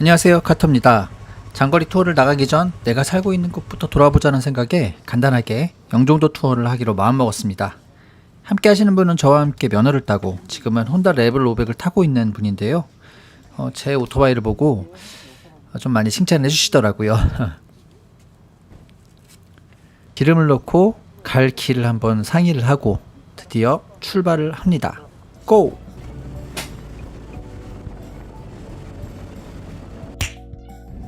안녕하세요 카터입니다. 장거리 투어를 나가기 전 내가 살고 있는 곳부터 돌아보자는 생각에 간단하게 영종도 투어를 하기로 마음먹었습니다. 함께 하시는 분은 저와 함께 면허를 따고 지금은 혼다 레벨 500을 타고 있는 분인데요. 어, 제 오토바이를 보고 어, 좀 많이 칭찬해 주시더라고요. 기름을 넣고 갈 길을 한번 상의를 하고 드디어 출발을 합니다. 고!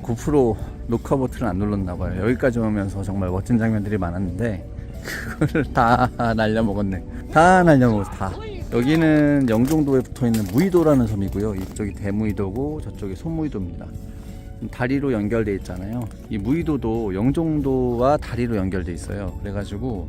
고프로 녹화 버튼을 안 눌렀나 봐요. 여기까지 오면서 정말 멋진 장면들이 많았는데 그거를 다 날려 먹었네. 다 날려 먹었어. 다. 여기는 영종도에 붙어 있는 무의도라는 섬이고요. 이쪽이 대무의도고 저쪽이 소무의도입니다. 다리로 연결돼 있잖아요. 이 무의도도 영종도와 다리로 연결돼 있어요. 그래가지고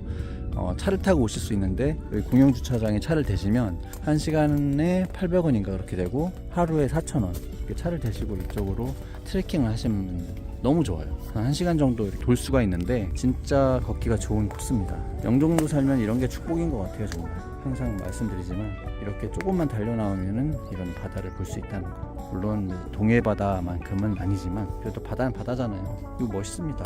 어, 차를 타고 오실 수 있는데 여기 공영 주차장에 차를 대시면 한 시간에 800원인가 그렇게 되고 하루에 4,000원. 이렇게 차를 대시고 이쪽으로 트레킹을 하시면 너무 좋아요. 한 1시간 정도 돌 수가 있는데 진짜 걷기가 좋은 코스입니다. 영종도 살면 이런 게 축복인 것 같아요, 정말. 항상 말씀드리지만 이렇게 조금만 달려 나오면은 이런 바다를 볼 수 있다는 거. 물론 동해 바다만큼은 아니지만 그래도 바다는 바다잖아요. 이거 멋있습니다.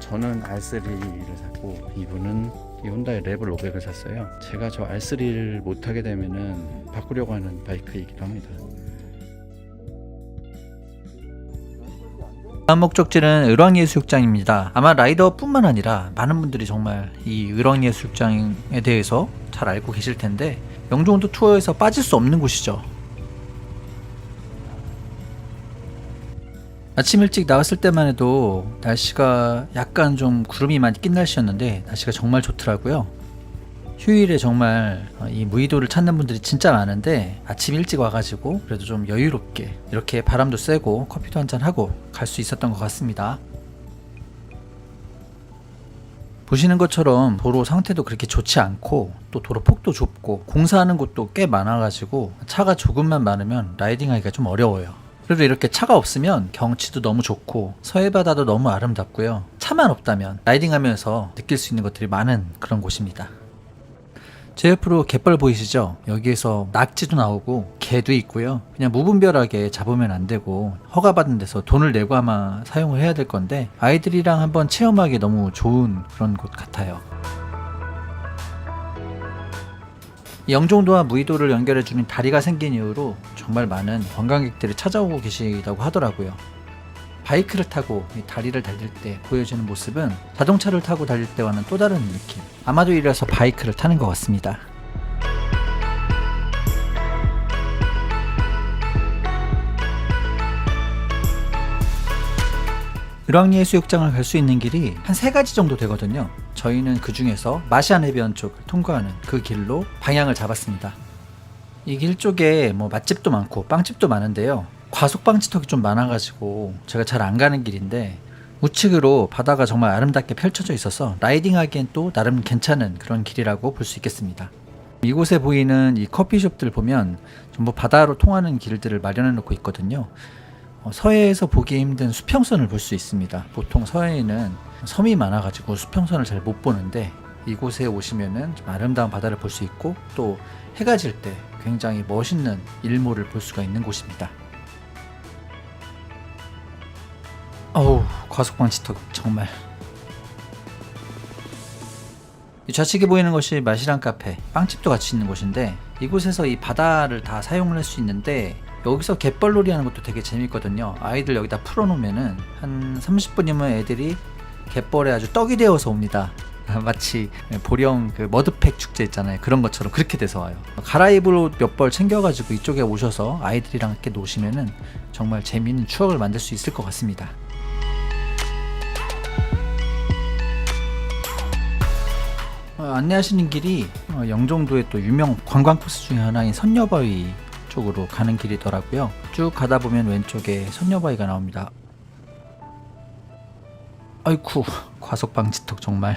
저는 R3를 샀고 이분은 이 혼다의 레벨 500을 샀어요. 제가 저 R3를 못 타게 되면은 바꾸려고 하는 바이크이기도 합니다. 다음 목적지는 을왕예수욕장입니다. 아마 라이더뿐만 아니라 많은 분들이 정말 이 을왕예수욕장에 대해서 잘 알고 계실 텐데 영종도 투어에서 빠질 수 없는 곳이죠. 아침 일찍 나왔을 때만 해도 날씨가 약간 좀 구름이 많이 낀 날씨였는데 날씨가 정말 좋더라고요. 휴일에 정말 어, 이 무의도를 찾는 분들이 진짜 많은데 아침 일찍 와가지고 그래도 좀 여유롭게 이렇게 바람도 쐬고 커피도 한잔 하고 갈 수 있었던 것 같습니다. 보시는 것처럼 도로 상태도 그렇게 좋지 않고 또 도로 폭도 좁고 공사하는 곳도 꽤 많아가지고 차가 조금만 많으면 라이딩하기가 좀 어려워요. 그래도 이렇게 차가 없으면 경치도 너무 좋고 서해바다도 너무 아름답고요. 차만 없다면 라이딩하면서 느낄 수 있는 것들이 많은 그런 곳입니다. 제 옆으로 갯벌 보이시죠? 여기에서 낙지도 나오고 개도 있고요. 그냥 무분별하게 잡으면 안 되고 허가받은 데서 돈을 내고 아마 사용을 해야 될 건데 아이들이랑 한번 체험하기 너무 좋은 그런 곳 같아요. 영종도와 무의도를 연결해주는 다리가 생긴 이후로 정말 많은 관광객들이 찾아오고 계시다고 하더라고요. 바이크를 타고 이 다리를 달릴 때 보여지는 모습은 자동차를 타고 달릴 때와는 또 다른 느낌. 아마도 이래서 바이크를 타는 것 같습니다. 을왕리 해수욕장을 갈 수 있는 길이 한 세 가지 정도 되거든요. 저희는 그 중에서 마시안 해변 쪽을 통과하는 그 길로 방향을 잡았습니다. 이 길 쪽에 뭐 맛집도 많고 빵집도 많은데요. 과속 방지턱이 좀 많아가지고 제가 잘 안 가는 길인데 우측으로 바다가 정말 아름답게 펼쳐져 있어서 라이딩하기엔 또 나름 괜찮은 그런 길이라고 볼 수 있겠습니다. 이곳에 보이는 이 커피숍들 보면 전부 바다로 통하는 길들을 마련해 놓고 있거든요. 어, 서해에서 보기 힘든 수평선을 볼 수 있습니다. 보통 서해에는 섬이 많아가지고 수평선을 잘 못 보는데 이곳에 오시면은 좀 아름다운 바다를 볼 수 있고 또 해가 질 때 굉장히 멋있는 일몰을 볼 수가 있는 곳입니다. 과속방지턱 정말. 이 좌측에 보이는 것이 마시랑 카페 빵집도 같이 있는 곳인데 이곳에서 이 바다를 다 사용을 할 수 있는데 여기서 갯벌놀이 하는 것도 되게 재밌거든요. 아이들 여기다 풀어놓으면은 한 30분이면 애들이 갯벌에 아주 떡이 되어서 옵니다. 마치 보령 그 머드팩 축제 있잖아요. 그런 것처럼 그렇게 돼서 와요. 갈아입을 옷 몇 벌 챙겨가지고 이쪽에 오셔서 아이들이랑 함께 노시면은 정말 재미있는 추억을 만들 수 있을 것 같습니다 어, 안내하시는 길이 어, 영종도의 또 유명 관광 코스 중에 하나인 선녀바위 쪽으로 가는 길이더라고요. 쭉 가다 보면 왼쪽에 선녀바위가 나옵니다. 아이쿠 과속 방지턱 정말.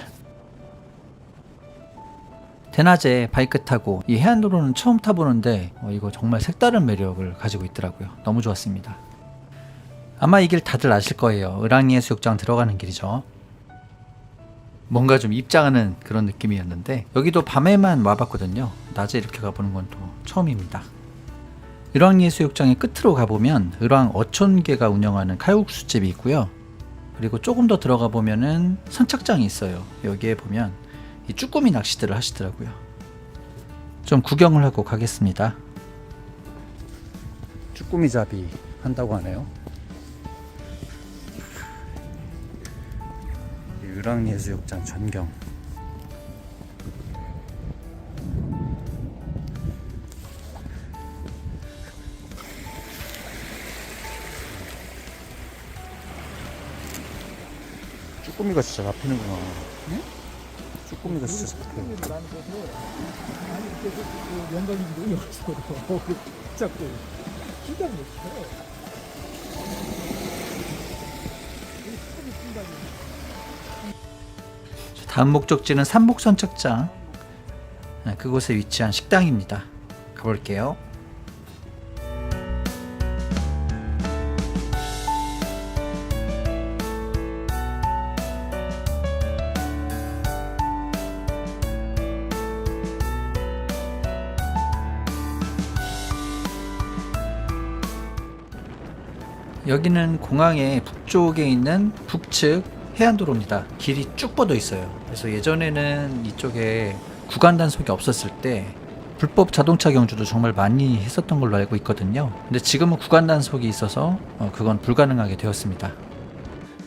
대낮에 바이크 타고 이 해안도로는 처음 타보는데 어, 이거 정말 색다른 매력을 가지고 있더라고요. 너무 좋았습니다. 아마 이 길 다들 아실 거예요. 을왕리 해수욕장 들어가는 길이죠. 뭔가 좀 입장하는 그런 느낌이었는데 여기도 밤에만 와봤거든요. 낮에 이렇게 가보는 건 또 처음입니다. 을왕예수욕장의 끝으로 가보면 을왕 어촌계가 운영하는 칼국수집이 있고요. 그리고 조금 더 들어가 보면은 선착장이 있어요. 여기에 보면 이 쭈꾸미 낚시들을 하시더라고요. 좀 구경을 하고 가겠습니다. 쭈꾸미 잡이 한다고 하네요. 유랑예수욕장 전경. 쭈꾸미가 진짜 잡히는구나. 쭈꾸미가 진짜 잡혀. 영광이 여기서 자꾸 기가 막혀. 다음 목적지는 삼목선착장. 네, 그곳에 위치한 식당입니다. 가볼게요. 여기는 공항의 북쪽에 있는 북측 해안도로입니다. 길이 쭉 뻗어 있어요. 그래서 예전에는 이쪽에 구간 단속이 없었을 때 불법 자동차 경주도 정말 많이 했었던 걸로 알고 있거든요. 근데 지금은 구간 단속이 있어서 어, 그건 불가능하게 되었습니다.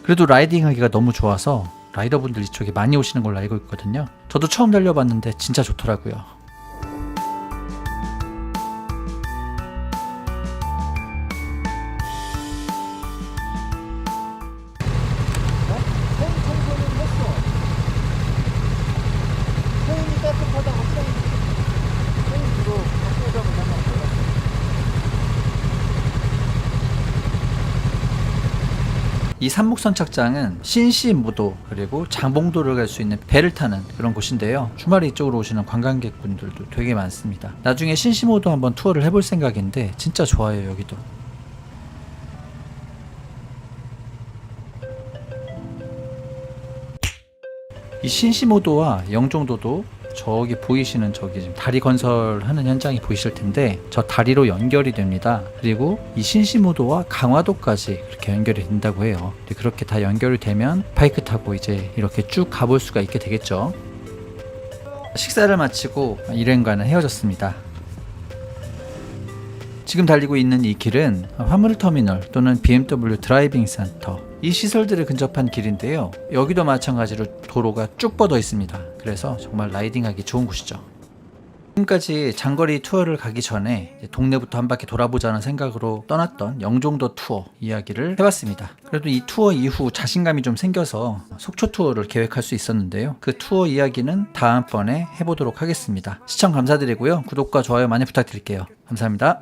그래도 라이딩 하기가 너무 좋아서 라이더분들 이쪽에 많이 오시는 걸로 알고 있거든요. 저도 처음 달려봤는데 진짜 좋더라고요. 이 삼목선 착장은 신시무도 그리고 장봉도를 갈 수 있는 배를 타는 그런 곳인데요. 주말에 이쪽으로 오시는 관광객분들도 되게 많습니다. 나중에 신시모도 한번 투어를 해볼 생각인데 진짜 좋아요 여기도. 이 신시모도와 영종도도 저기 보이시는 저기 지금 다리 건설하는 현장이 보이실 텐데 저 다리로 연결이 됩니다. 그리고 이 신시모도와 강화도까지 그렇게 연결이 된다고 해요. 그렇게 다 연결이 되면 바이크 타고 이제 이렇게 쭉 가볼 수가 있게 되겠죠. 식사를 마치고 일행과는 헤어졌습니다. 지금 달리고 있는 이 길은 화물터미널 또는 BMW 드라이빙 센터 이 시설들을 근접한 길인데요. 여기도 마찬가지로 도로가 쭉 뻗어 있습니다. 그래서 정말 라이딩하기 좋은 곳이죠. 지금까지 장거리 투어를 가기 전에 동네부터 한 바퀴 돌아보자는 생각으로 떠났던 영종도 투어 이야기를 해봤습니다. 그래도 이 투어 이후 자신감이 좀 생겨서 속초 투어를 계획할 수 있었는데요. 그 투어 이야기는 다음번에 해보도록 하겠습니다. 시청 감사드리고요. 구독과 좋아요 많이 부탁드릴게요. 감사합니다.